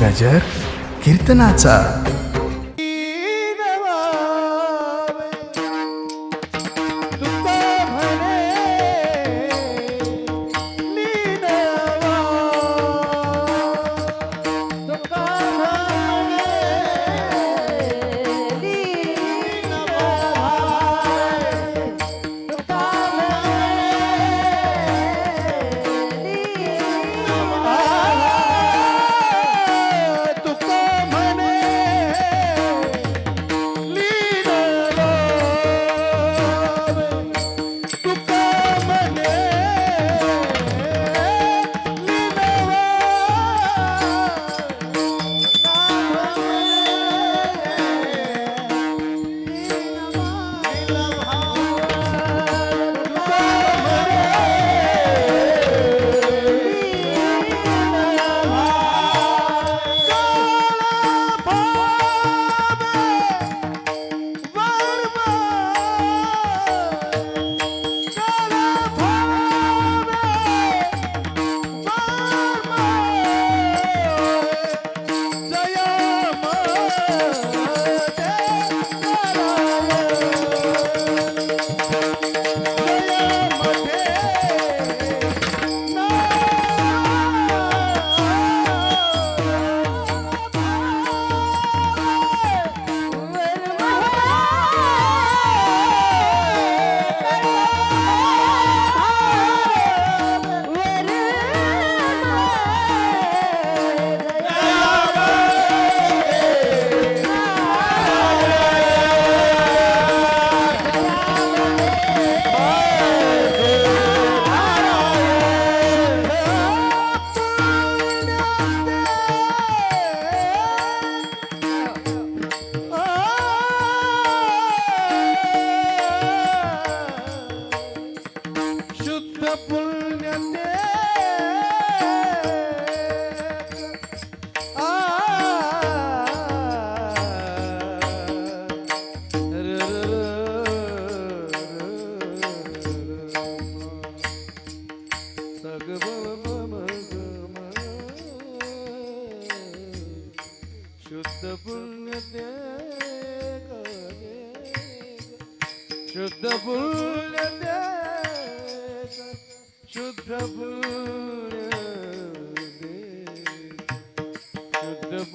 गजर कीर्तनाचा.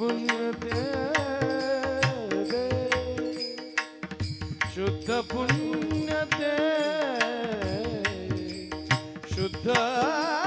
शुद्ध पुण्य शुद्ध पुण्य शुद्ध शुद्ध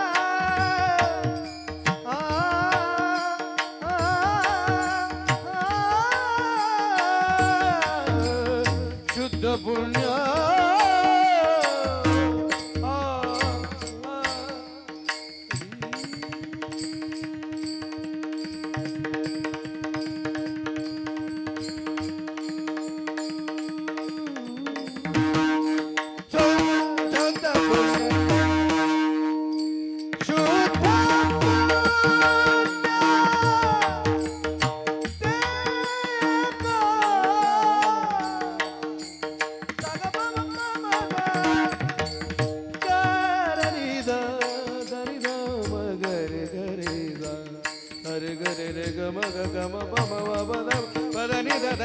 गरे रे ग म ग ग म प म व ब द प द नि द ध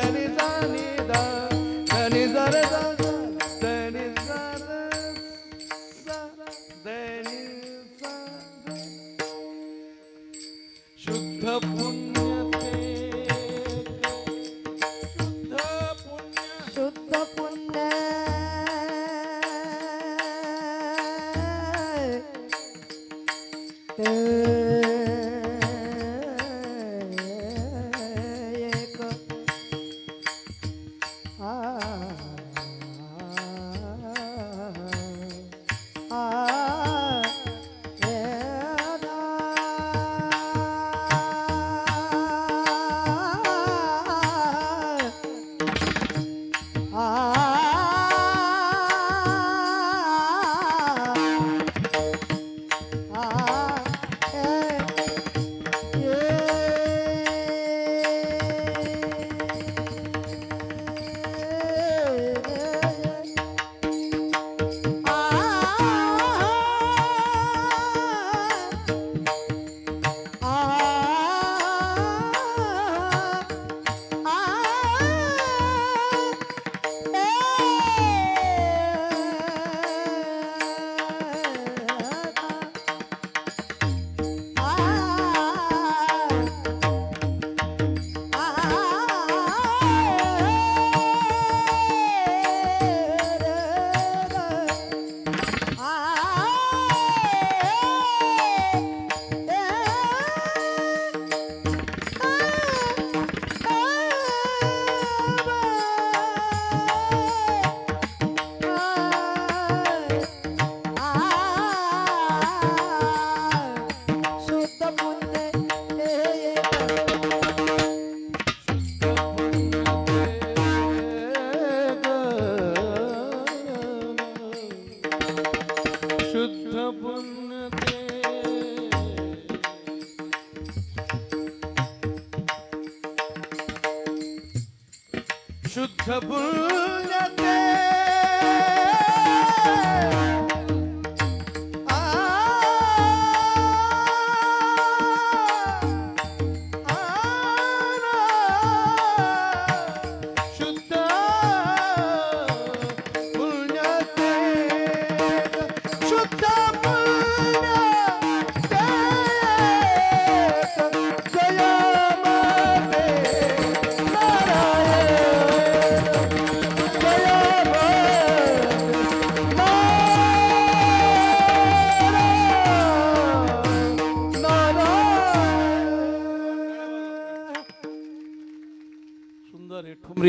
शुद्ध पुण्यते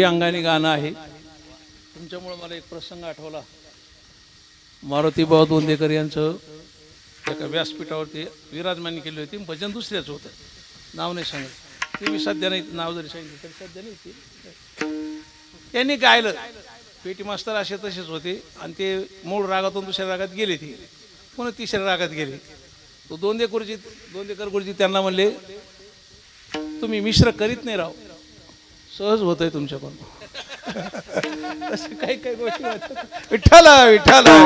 अंगाने गाणं आहे. तुमच्यामुळे मला एक प्रसंग आठवला. मारुती भाऊ दोंदेकर यांचं एका व्यासपीठावरती विराजमानी केली होती. भजन दुसऱ्याच होतं. नाव नाही सांगत. ते मी सध्या नाही नाव जरी सांगितलं तरी सध्या नाही त्यांनी गायलं. पेटी मास्तर असे तसेच होते. आणि ते मूळ रागातून दुसऱ्या रागात गेले ते. पुन्हा तिसऱ्या रागात गेले. तो दोंदे गुरुजी दोंदेकर गुरुजी त्यांना म्हणले तुम्ही मिश्र करीत नाही राव. सहज होत आहे तुमच्याकडून. असे काही काही गोष्टी विठ्ठला विठ्ठला.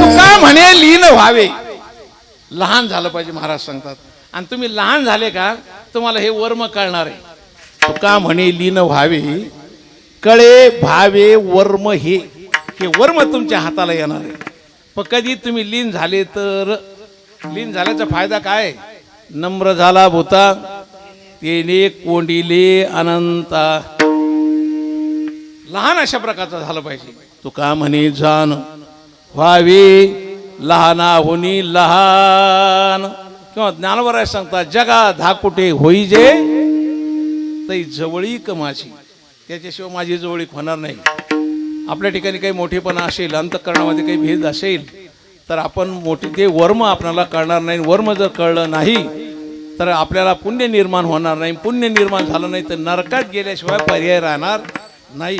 तू का म्हणे लीन व्हावे? लहान झालं पाहिजे महाराज सांगतात. आणि तुम्ही लहान झाले का तुम्हाला हे वर्म कळणार आहे. तू का म्हणे लीन व्हावे? कळे भावे वर्म हे. हे वर्म तुमच्या हाताला येणार आहे. पण कधी तुम्ही लीन झाले तर लीन झाल्याचा फायदा काय? नम्र झाला भूता. तेने कोंडिले अनंता. लहान अशा प्रकारचं झालं पाहिजे. तू का म्हणे जाण व्हावे होणी लहान. किंवा ज्ञानवराय सांगतात जगा धाकुटे होई जे? तई जवळीक माझी. त्याच्याशिवाय माझी जवळीक होणार नाही. आपल्या ठिकाणी काही मोठेपणा असेल अंतकरणामध्ये काही भेद असेल तर आपण मोठे ते वर्म आपल्याला कळणार नाही. वर्म जर कळलं नाही तर आपल्याला पुण्य निर्माण होणार नाही. पुण्य निर्माण झालं नाही तर नरकात गेल्याशिवाय पर्याय राहणार नाही.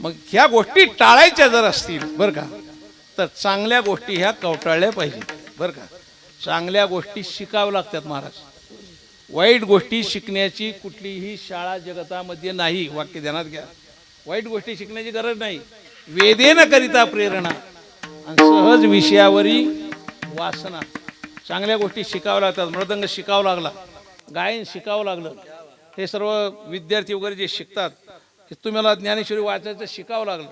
मग ह्या गोष्टी टाळायच्या जर असतील बरं का? तर चांगल्या गोष्टी ह्या कवटाळल्या पाहिजे बरं का? चांगल्या गोष्टी शिकाव्या लागतात महाराज. वाईट गोष्टी शिकण्याची कुठलीही शाळा जगतामध्ये नाही. वाक्य ध्यानात घ्या. वाईट गोष्टी शिकण्याची गरज नाही. वेदेनकरिता प्रेरणा आणि सहज विषयावरी वासना. चांगल्या गोष्टी शिकाव्या लागतात मृदंग शिकावं लागला गायन शिकावं लागलं. हे सर्व विद्यार्थी वगैरे जे शिकतात हे तुम्हाला ज्ञानेश्वरी वाचायचं शिकावं लागलं.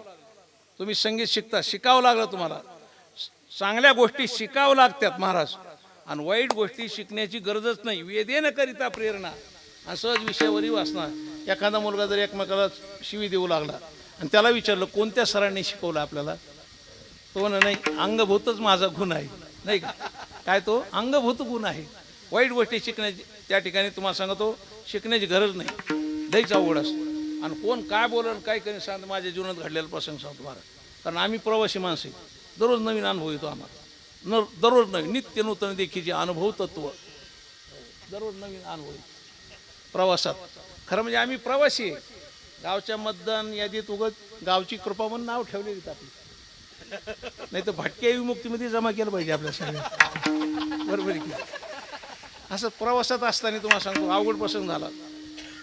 तुम्ही संगीत शिकता शिकावं लागलं तुम्हाला. चांगल्या गोष्टी शिकावं लागतात महाराज. आणि वाईट गोष्टी शिकण्याची गरजच नाही. वेदेन करिता प्रेरणा. आणि सहज विषयावरही वाचणार. एखादा मुलगा जर एकमेकाला शिवी देऊ लागला आणि त्याला विचारलं कोणत्या सरांनी शिकवलं आपल्याला? तो म्हणा नाही अंगभूतच माझा गुण आहे. नाही का? काय तो? अंगभूत गुण आहे. वाईट गोष्टी शिकण्याची त्या ठिकाणी तुम्हाला सांगतो शिकण्याची गरज नाही. लईच अवघड असते. आणि कोण काय बोलल काय करेन सांगतो माझ्या जीवनात घडलेला प्रसंग सांगतो तुम्हाला. कारण आम्ही प्रवासी माणसं आहे. दररोज नवीन अनुभव येतो आम्हाला. न दररोज नवीन नित्य नूतन देखील अनुभव तत्व दररोज नवीन अनुभव येतो. प्रवासात. खरं म्हणजे आम्ही प्रवासी आहे. गावच्या मतदान यादीत उगत गावची कृपा म्हणून नाव ठेवलेली आपली. नाही तर भटक्या विमुक्तीमध्ये जमा केलं पाहिजे आपल्या सगळ्या बरोबर आहे की? असं प्रवासात असताना तुम्हाला सांगतो अवघड प्रसंग झाला.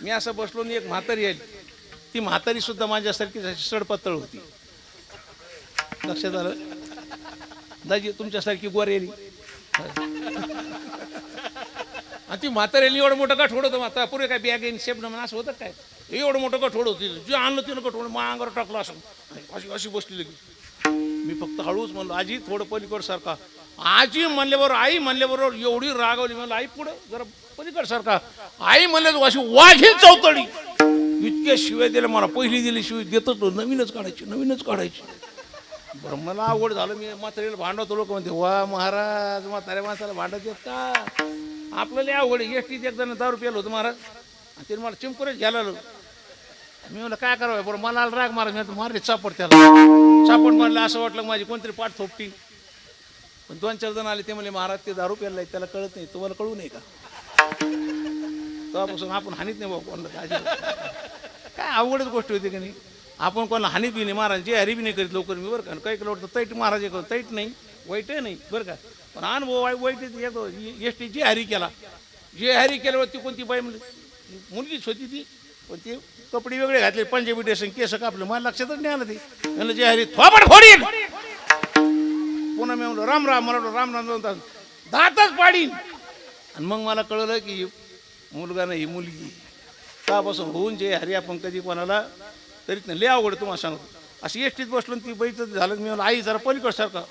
मी असं बसलो आणि एक म्हातारी आली. ती म्हातारी सुद्धा माझ्यासारखी अशी सडपत्तळ होती. लक्षात आलं? दाजी तुमच्यासारखी गोरेली. आणि ती म्हातारेली एवढं मोठं कठोड होतं म्हाता पुरे काय बॅग येईन शेप म्हणून असं होतं काय? एवढं मोठं कठोड होती. जे आणलं तिनं कठोड मांगावर टाकलं असं. अशी अशी बसली लगी मी फक्त हळूच म्हणलो आजी थोडं पलीकड सारखा आजी म्हणल्याबरोबर आई म्हणल्याबरोबर एवढी रागवली. म्हणलं आई पुढं जरा पलीकड सारखा आई म्हणले अशी वाघी चौतडी. इतक्या शिवाय दिल्या मला. पहिली दिली शिवाय देतच नवीनच काढायची नवीनच काढायची. बरं मला आवड झालं. मी म्हातारीला भांडवतो. लोक म्हणते वा महाराज म्हाताऱ्या माणसाला भांडत येत का? आपल्याला आवड एस टीत एकदा दारू प्यायला होतं महाराज. आणि तिने मला चिमकुरेच घ्यायला आलो मी म्हणलं काय करावं? बरं मला राग महाराज मी मारले चापड त्याला. चापड मारलं असं वाटलं माझी कोणतरी पाठ थोपटी. पण दोन चार जण आले ते म्हणले महाराज ते दारू प्यायला त्याला कळत नाही. तुम्हाला कळू नाही का? तेव्हापासून आपण हानीत नाही बाबा कोणाला काय काय अवघडच गोष्ट होती की नाही? आपण कोणाला हानी बी नाही महाराज जे हरी बी नाही करीत लवकर मी बरं का? काही केलं वाटतं तैट महाराज करतो तैट नाही वाईटही नाही बरं का? पण अनुभव वाईट वाईट येतो एस टी जे हरी केला. जे हरी केल्यावर ती कोणती बाई म्हणजे मुलगीच होती ती. पण ते कपडे वेगळे घातले पंजाबी ड्रेस केस कापले. मला लक्षातच नाही आलं ते. म्हणलं जे हरी थोबड फोडीन. पुन्हा मी म्हणलो राम राम. मला राम राम. दोन तास दातच पाडीन. आणि मग मला कळलं की मुलगा नाही ही मुलगी. त्यापासून होऊन जे हरी आपण कधी कोणाला तरी लय अवघड तुम्हाला सांगतो. अशी एसटीत बसलो ती बाईचं झालं. मी म्हणलं आई जरा पलीकड सारखा.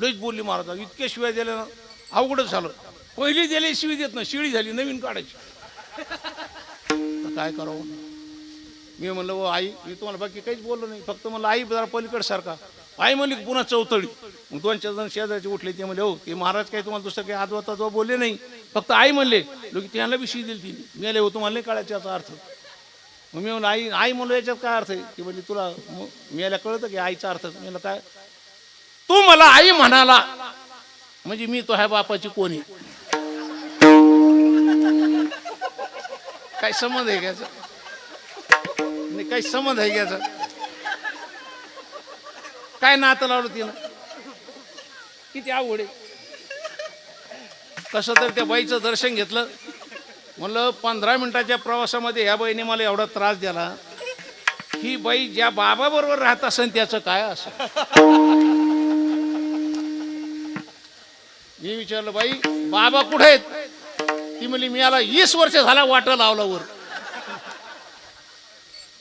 लईच बोलली महाराज. इतक्या शिवाय दिल्या ना. अवघडच झालं. पहिली दिली शिवी देत ना शिळी झाली नवीन काढायची. तर काय करावं? मी म्हणलं ओ आई मी तुम्हाला बाकी काहीच बोललो नाही. फक्त म्हणलं आई जरा पलीकड सारखा. आई म्हणली की पुन्हा चौथळी मग दोन चार जण शेजारचे उठले ते म्हणले हो ते महाराज काही तुम्हाला दुसरं काही आजवा तजवा बोलले नाही? फक्त आई म्हणले लोक त्यांना बी शिवी दिली तिने. मी आले हो तुम्हाला नाही काढायचा याचा अर्थ. मग मी म्हणलं आई आई म्हणलं याच्यात काय अर्थ आहे? की म्हणजे तुला मग मी याला कळतं की आईचा अर्थ. मी म्हणलं काय? तू मला आई म्हणाला. म्हणजे मी तो ह्या बापाची कोणी काय समज आहे घ्यायचा नाही काही संबंध आहे याचा? काय नातं लावलं तिनं? किती आवड आहे. कसं तर त्या बाईचं दर्शन घेतलं. म्हणलं पंधरा मिनिटाच्या प्रवासामध्ये ह्या बाईने मला एवढा त्रास दिला. ही बाई ज्या बाबाबरोबर राहत असेल त्याचं काय असं? मी विचारलं बाई बाबा कुठे आहेत? ती म्हणली मी याला वीस वर्ष झाला वाटा लावला वर.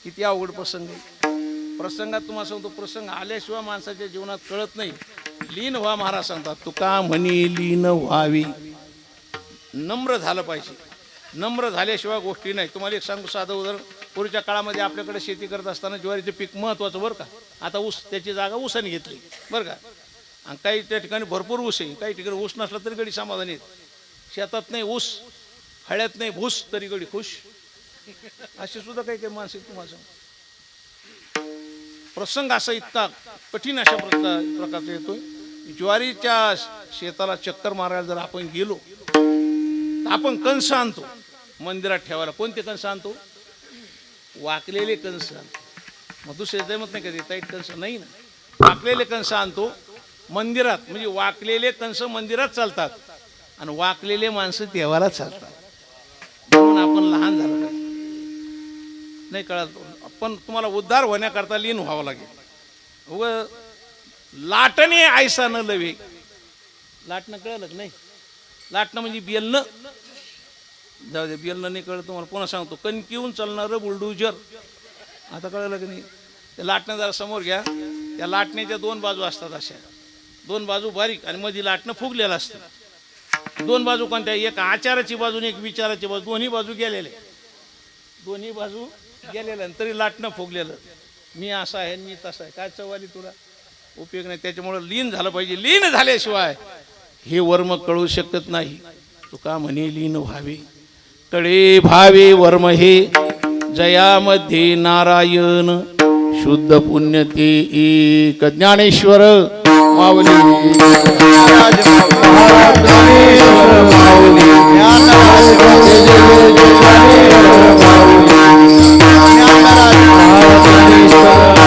किती अवघड प्रसंग आहे. प्रसंगात तुम्हाला सांगतो प्रसंग आल्याशिवाय माणसाच्या जीवनात कळत नाही. लीन व्हा महाराज सांगतात तुका म्हणी लीन व्हावी. नम्र झालं पाहिजे. नम्र झाल्याशिवाय गोष्टी नाही. तुम्हाला एक सांगू साधं उदाहरण. पूर्वीच्या काळामध्ये आपल्याकडे शेती करत असताना ज्वारीचं पीक महत्त्वाचं बरं का? आता ऊस त्याची जागा ऊसाने घेतली बरं का? आणि काही त्या ठिकाणी भरपूर ऊस आहे. काही ठिकाणी ऊस नसला तरी गडी समाधान येत शेतात नाही ऊस हळ्यात नाही भूस तरी गडी खुश. अशी सुद्धा काही काही माणसं तुम्हाला प्रसंग असा इतका कठीण अशा प्रकार प्रकारचा येतोय. ज्वारीच्या शेताला चक्कर मारायला जर आपण गेलो तर आपण कंस आणतो. मंदिरात ठेवायला कोणते कंस आणतो? वाकलेले कंस आणतो. मग दुसरे जमत नाही कधी ताईट कंस नाही ना. वाकलेले कंस आणतो मंदिरात म्हणजे वाकलेले कंस मंदिरात चालतात आणि वाकलेले माणसं देवाला चालतात. म्हणून आपण लहान झालो. नाही कळत. पण तुम्हाला उद्धार होण्याकरता लीन व्हावं लागेल. व लाटणे आयसा न लवे. लाटणं कळलं नाही? लाटणं म्हणजे बेलणं जाऊ दे बेलणं नाही कळलं तुम्हाला. पुन्हा सांगतो? कणकीहून चालणारं बुलडुजर आता कळलं की नाही? ते लाटणं जरा समोर घ्या. त्या लाटण्याच्या दोन बाजू असतात अशा. दोन बाजू बारीक आणि मध्ये लाटणं फुगलेलं असतं. दोन बाजू कोणत्या? एक आचाराची बाजू आणि एक विचाराची बाजू. दोन्ही बाजू गेलेले. दोन्ही बाजू गेलेलं आणि तरी लाटणं फुगलेलं मी असं आहे मी तसं आहे काय चवाली तुला उपयोग नाही त्याच्यामुळं लीन झालं पाहिजे लीन झाल्याशिवाय हे वर्म कळू शकत नाही तुका म्हणे लीन व्हावे कळे भावे वर्म हे जयामध्ये नारायण शुद्ध पुण्य ते एक ज्ञानेश्वर माऊली ज्ञानेश्वर माऊली Radha